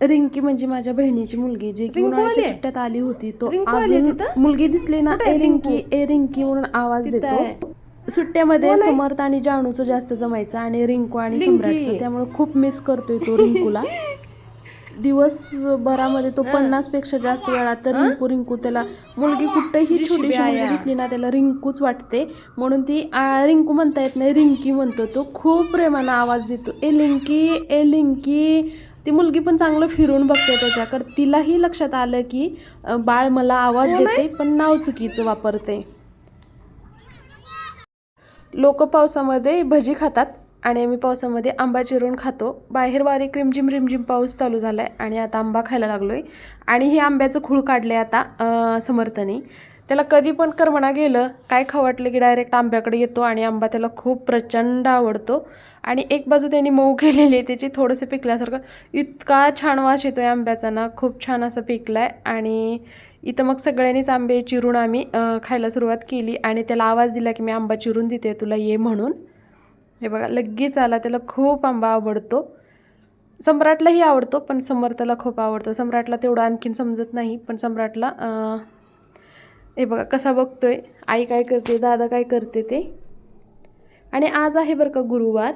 रिंकी म्हणजे माझ्या बहिणीची मुलगी जी की रिंकू उन्हाळ्याच्या आली? सुट्ट्यात आली होती तो रिंकू आली अजून तिथं? मुलगी दिसली ना कुठे आहे ए रिंकी रिंकू? ए रिंकी म्हणून आवाज तिथं आहे. देतो सुट्ट्यामध्ये कोण आहे? समर्थ आणि जानूचं जास्त जमायचं आणि रिंकू आणि रिंकी. सम्राटचं त्यामुळे खूप मिस करतोय तो रिंकूला दिवसभरामध्ये तो पन्नासपेक्षा जास्त वेळा तर रिंकू रिंकू त्याला मुलगी कुठेही जी छोटीशी शिव्या मुलगी या. दिसली ना त्याला रिंकूच वाटते म्हणून ती आ, रिंकू म्हणता येत नाही रिंकी म्हणतो तो खूप प्रेमानं आवाज देतो ए लिंकी ए लिंकी ती मुलगी पण चांगलं फिरून बघते त्याच्याकडे तिलाही लक्षात आलं की बाळ मला आवाज आहे? देते पण नाव चुकीचं वापरते. लोक पावसामध्ये भजी खातात आणि आम्ही पावसामध्ये आंबा चिरून खातो. बाहेर बारीक रिमझिम रिमझिम पाऊस चालू झाला आहे आणि आता आंबा खायला लागलो आहे आणि हे आंब्याचं खूळ काढलं आहे आता समर्थनी. त्याला कधी पण करमणा गेलं काय खवटलं वाटलं की डायरेक्ट आंब्याकडे येतो आणि आंबा त्याला खूप प्रचंड आवडतो. आणि एक बाजू त्यांनी मऊ केलेली आहे त्याची थोडंसं पिकल्यासारखं. इतका छान वास येतो आहे आंब्याचा ना खूप छान असं पिकला आहे आणि इथं मग सगळ्यांनीच आंबे चिरून आम्ही खायला सुरुवात केली. आणि त्याला आवाज दिला की मी आंबा चिरून देते तुला ये म्हणून. हे बघा लगेच आला त्याला खूप आंबा आवडतो. सम्राटलाही आवडतो पण समर्थाला खूप आवडतो. सम्राटला तेवढं आणखीन समजत नाही पण सम्राटला हे बघा कसा बघतो आहे आई काय करते दादा काय करते ते? आणि आज आहे बरं का गुरुवार.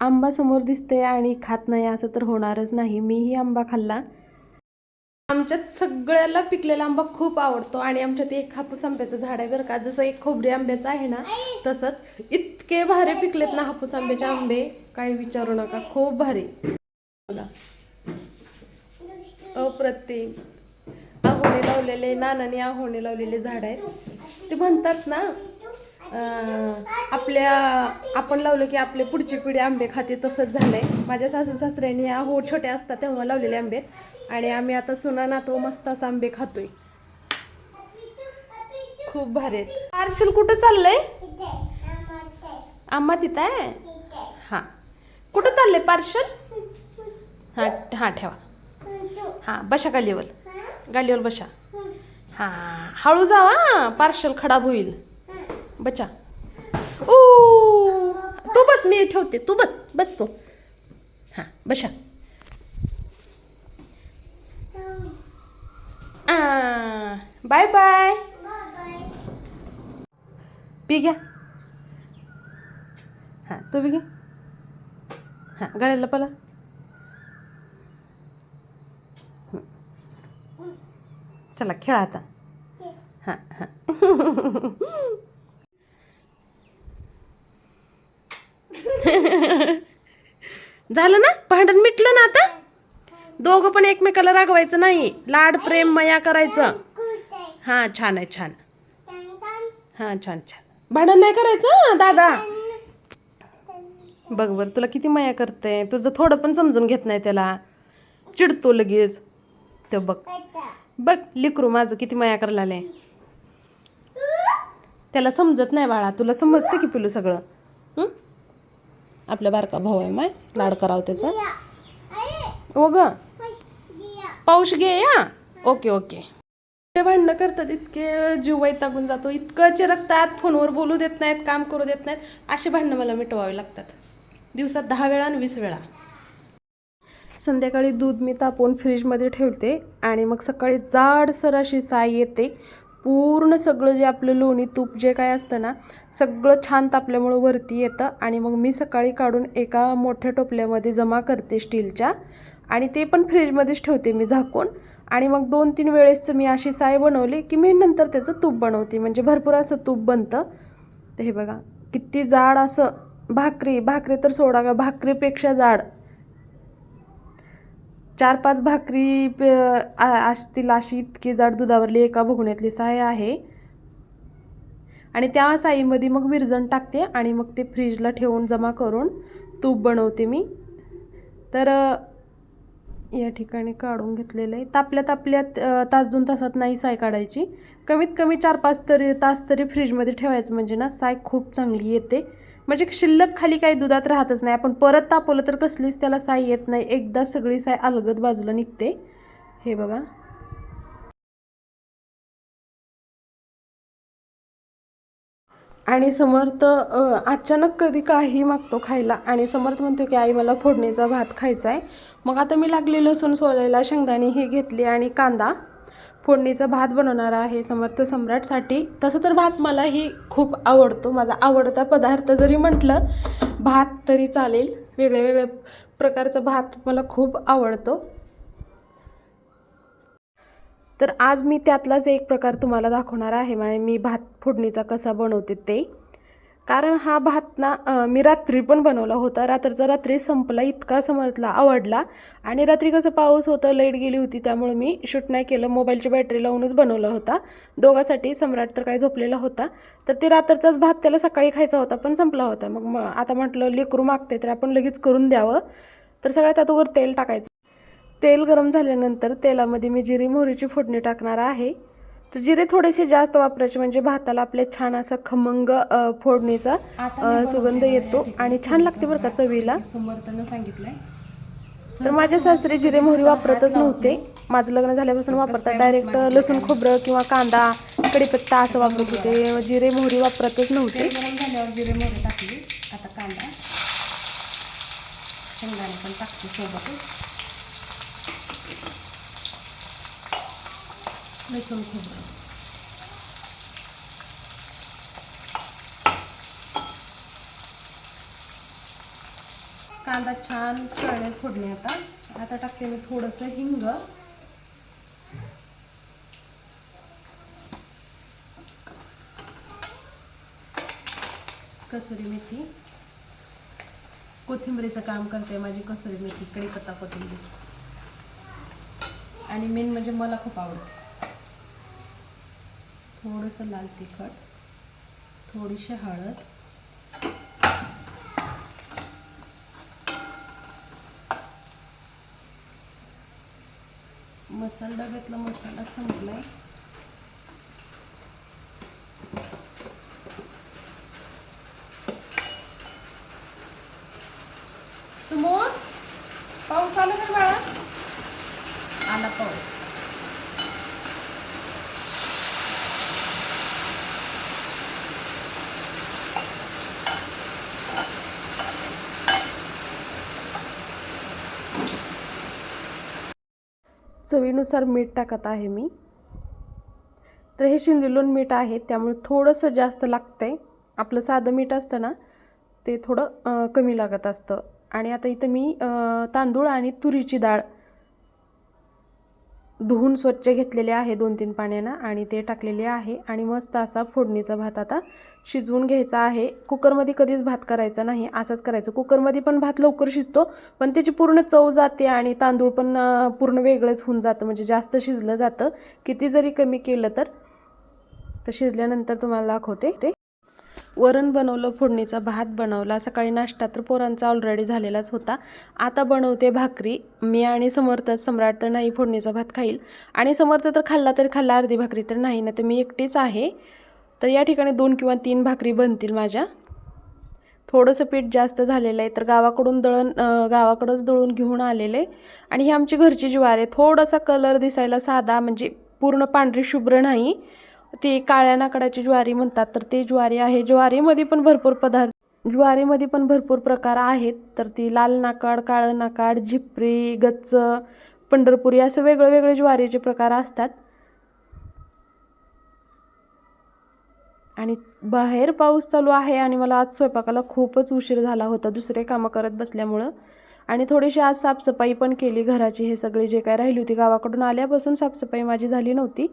आंबा समोर दिसते आणि खात नाही असं तर होणारच नाही. मीही आंबा खाल्ला. आमच्यात सगळ्याला पिकलेला आंबा खूप आवडतो आणि आमच्यात एक हापूस आंब्याचं झाड आहे बरं का. जसं एक खोबरे आंब्याचं आहे ना तसंच इतके भारी पिकलेत ना हापूस आंब्याचे आंबे. काही विचारू नका खूप भारी बघा. अप्रतिम. आहोणे लावलेले नानाने आहोणे लावलेले झाड आहेत. ते म्हणतात ना आपल्या आपण लावलं की आपले पुढची पिढी आंबे खाते तसंच झालंय. माझ्या सासू सासऱ्यांनी आहो छोटे असतात तेव्हा लावलेले आंबे. आणि आम्ही आता सुना नातव मस्त असं आंबे खातोय. खूप भारी आहेत. पार्सल कुठं चाललंय? आम्हा तिथं आहे? हां. कुठं चाललंय पार्सल? हां हां ठेवा. हां बशा गाडीवर गाडीवर बशा. हां हळू जावा हां पार्शल खराब होईल. बचा ओ तू बस मी ठेवते. तू बस बस तू. हां बशा. Bye bye. पी घ्या. हां तू बी घे. हां गळ्याला पला. चला खेळा आता. हां हां. झालं ना? भांडण मिटलं ना आता? दोघं पण एकमेकाला रागवायचं नाही. लाड प्रेम मया करायचं. हां छान आहे छान. हां छान छान. भांडण नाही करायचं दादा? बघ बरं तुला किती माया करते तुझं थोडं पण समजून घेत नाही त्याला. चिडतो लगेच. ते बघ. बघ लिकरू माझं किती माया करायला आलंय. त्याला समजत नाही बाळा तुला समजते की पिलू सगळं. हं? आपला बारका भाऊ आहे माय लाड करावं त्याचं. हो ग. पाऊस घे या. Okay okay. ते भांडणं करतात इतके जीव वैतागून जातो. इतकं चिरकतात फोनवर बोलू देत नाहीत काम करू देत नाहीत. असे भांडणं मला मिटवावे लागतात. दिवसात दहा वेळा आणि वीस वेळा. संध्याकाळी दूध मी तापवून फ्रीजमध्ये ठेवते आणि मग सकाळी जाडसर अशी साय येते. पूर्ण सगळं जे आपलं लोणी तूप जे काय असतं ना सगळं छान तापल्यामुळं वरती येतं आणि मग मी सकाळी काढून एका मोठ्या टोपल्यामध्ये जमा करते स्टीलच्या आणि ते पण फ्रीजमध्येच ठेवते मी झाकून. आणि मग दोन तीन वेळेस मी अशी साय बनवली की मी नंतर त्याचं तूप बनवते. म्हणजे भरपूर असं तूप बनतं. तर हे बघा किती जाड असं भाकरी भाकरी तर सोडा का भाकरीपेक्षा जाड. चार पाच भाकरी प- असतील अशी इतकी जाड दुधावरली एका भुगण्यातली साय आहे. आणि त्या साईमध्ये मग विरजण टाकते आणि मग ते फ्रीजला ठेवून जमा करून तूप बनवते मी. तर या ठिकाणी काढून घेतलेलं आहे. तापल्या तापल्यात तास दोन तासात नाही साय काढायची. कमीत कमी चार पाच तरी तास तरी फ्रीजमध्ये ठेवायचं म्हणजे ना साय खूप चांगली येते. म्हणजे शिल्लक खाली काही दुधात राहतच नाही. आपण परत तापवलं तर कसलीच त्याला साय येत नाही. एकदा सगळी साय अलगद बाजूला निघते. हे बघा. आणि समर्थ अचानक कधी काही मागतो खायला. आणि समर्थ म्हणतो की आई मला फोडणीचा भात खायचा आहे मग आता मी लागले लसूण सोलायला शेंगदाणी ही घेतली आणि कांदा. फोडणीचा भात बनवणार आहे समर्थ सम्राटसाठी. तसं तर भात मलाही खूप आवडतो. माझा आवडता पदार्थ जरी म्हटलं भात तरी चालेल. वेगळ्या वेगळ्या प्रकारचा भात मला खूप आवडतो. तर आज मी त्यातलाच एक प्रकार तुम्हाला दाखवणार आहे. म्हणजे मी भात फोडणीचा कसा बनवते ते. कारण हा भात ना मी रात्री पण बनवला होता. रात्रीचा रात्री संपला इतका समजला आवडला. आणि रात्री कसं पाऊस होतं लाइट गेली होती त्यामुळे मी शूट नाही केलं. मोबाईलची बॅटरी लावूनच बनवला होता. दोघासाठी सम्राट तर काय झोपलेला होता. तर ते रात्रचाच भात त्याला सकाळी खायचा होता पण संपला होता. मग मग आता म्हटलं लेकरू मागते तर आपण लगेच करून द्यावं. तर सगळ्यात अगोदर तेल टाकायचं. तेल गरम झाल्यानंतर तेलामध्ये मी जिरी मोहरीची फोडणी टाकणार आहे. तर जिरे थोडेसे जास्त वापरायचे म्हणजे भाताला आपल्या छान असा खमंग फोडणीचा सुगंध येतो आणि छान लागते बरं का चवीला. समर्थनं सांगितलंय. तर माझ्या सासरे जिरे मोहरी वापरतच नव्हते. माझं लग्न झाल्यापासून वापरतात. डायरेक्ट लसूण खोबरं किंवा कांदा कढीपत्ता असं वापरत होते. जिरे मोहरी वापरतच नव्हते. तेल गरम झाल्यावर जिरे मोहरी टाकली. आता कांदा. शेंगदाणे पण टाकते सोबतच. लसूण खोबरं कांदा छान तळणे फोडणे आता. आता टाकते मी थोडंसं हिंग. कसुरी मेथी. कोथिंबरीचं काम करते माझी कसुरी मेथी कढीपत्ता कोथिंबीर. आणि मेन म्हणजे मला खूप आवडते. थोडंसं लाल तिखट थोडीशी हळद मसाला डब्यातला मसाला संपलाय. समोर पाऊस आला का बाळा? आला पाऊस. चवीनुसार मीठ टाकत आहे मी. तर हे शिंदिलोन मीठ आहे त्यामुळे थोडंसं जास्त लागतं आहे आपलं साधं मीठ असतं ना ते थोडं कमी लागत असतं. आणि आता इथं मी तांदूळ आणि तुरीची डाळ धुवून स्वच्छ घेतलेले आहे दोन तीन पाण्यानं आणि ते टाकलेले आहे आणि मस्त असा फोडणीचा भात आता शिजवून घ्यायचा आहे. कुकरमध्ये कधीच भात करायचा नाही असंच करायचं. कुकरमध्ये पण भात लवकर शिजतो पण त्याची पूर्ण चव जाते आणि तांदूळ पण पूर्ण वेगळंच होऊन जातं म्हणजे जास्त शिजलं जातं. किती जरी कमी केलं तर तर शिजल्यानंतर तुम्हाला दाखवते ते. वरण बनवलं फोडणीचा भात बनवला सकाळी नाश्ता तर पोरांचा ऑलरेडी झालेलाच होता. आता बनवते भाकरी. मी आणि समर्थ सम्राट तर नाही फोडणीचा भात खाईल. आणि समर्थ तर खाल्ला तर खाल्ला अर्धी भाकरी तर नाही ना तर मी एकटीच आहे. तर या ठिकाणी दोन किंवा तीन भाकरी बनतील माझ्या. थोडंसं पीठ जास्त झालेलं आहे तर गावाकडून दळण गावाकडंच दळून घेऊन आलेले. आणि ही आमची घरची ज्वार आहे. थोडासा कलर दिसायला साधा म्हणजे पूर्ण पांढरी शुभ्र नाही. ती काळ्या नाकडाची ज्वारी म्हणतात तर ते ज्वारी आहे. ज्वारीमध्ये पण भरपूर पदार्थ ज्वारीमध्ये पण भरपूर प्रकार आहेत. तर ती लाल नाकाड काळं नाकाड झिपरी गच्च पंढरपुरी असं वेगळे वेगळे ज्वारीचे प्रकार असतात. आणि बाहेर पाऊस चालू आहे आणि मला आज स्वयंपाकाला खूपच उशीर झाला होता. दुसरे कामं करत बसल्यामुळं आणि थोडीशी आज साफसफाई पण केली. घराची हे सगळी जे काय राहिली होती गावाकडून आल्यापासून साफसफाई माझी झाली नव्हती.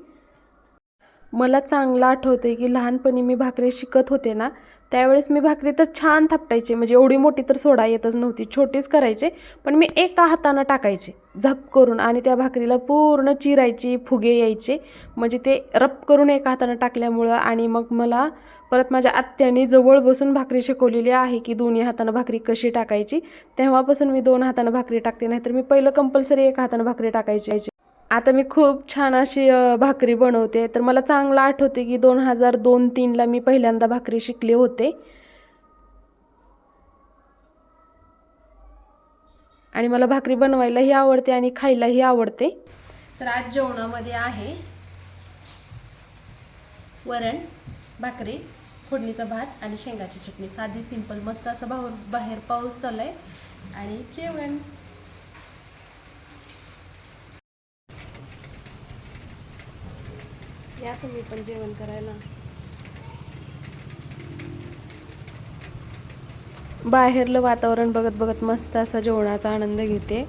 मला चांगलं आठवतं आहे की लहानपणी मी भाकरी शिकत होते ना त्यावेळेस मी भाकरी तर छान थापटायची. म्हणजे एवढी मोठी तर सोडा येतच नव्हती. छोटीच करायचे पण मी एका हातानं टाकायचे झप करून आणि त्या भाकरीला पूर्ण चिरायची फुगे यायचे. म्हणजे ते रप करून एका हातानं टाकल्यामुळं आणि मग मला परत माझ्या आत्याने जवळ बसून भाकरी शिकवलेली आहे की दोन्ही हातानं भाकरी कशी टाकायची. तेव्हापासून मी दोन हातानं भाकरी टाकते नाहीतर मी पहिलं कंपल्सरी एका हातानं भाकरी टाकायची. आता मी खूप छान अशी भाकरी बनवते. तर मला चांगलं आठवते की दोन हजार दोन तीनला मी पहिल्यांदा भाकरी शिकले होते. आणि मला भाकरी बनवायलाही आवडते आणि खायलाही आवडते. तर आज जेवणामध्ये आहे वरण भाकरी फोडणीचा भात आणि शेंगाची चटणी. साधी सिंपल मस्त असं बाहेर बाहेर पाऊस चालू आहे आणि जेवण. या तुम्ही पण जेवण करायला. बाहेरलं वातावरण बघत बघत मस्त असा जेवणाचा आनंद घेते.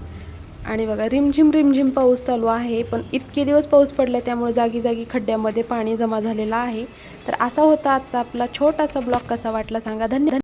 आणि बघा रिमझिम रिमझिम पाऊस चालू आहे पण इतके दिवस पाऊस पडला त्यामुळे जागी जागी खड्ड्यामध्ये पाणी जमा झालेलं आहे. तर असा होता आजचा आपला छोटासा ब्लॉग कसा वाटला सांगा. धन्यवाद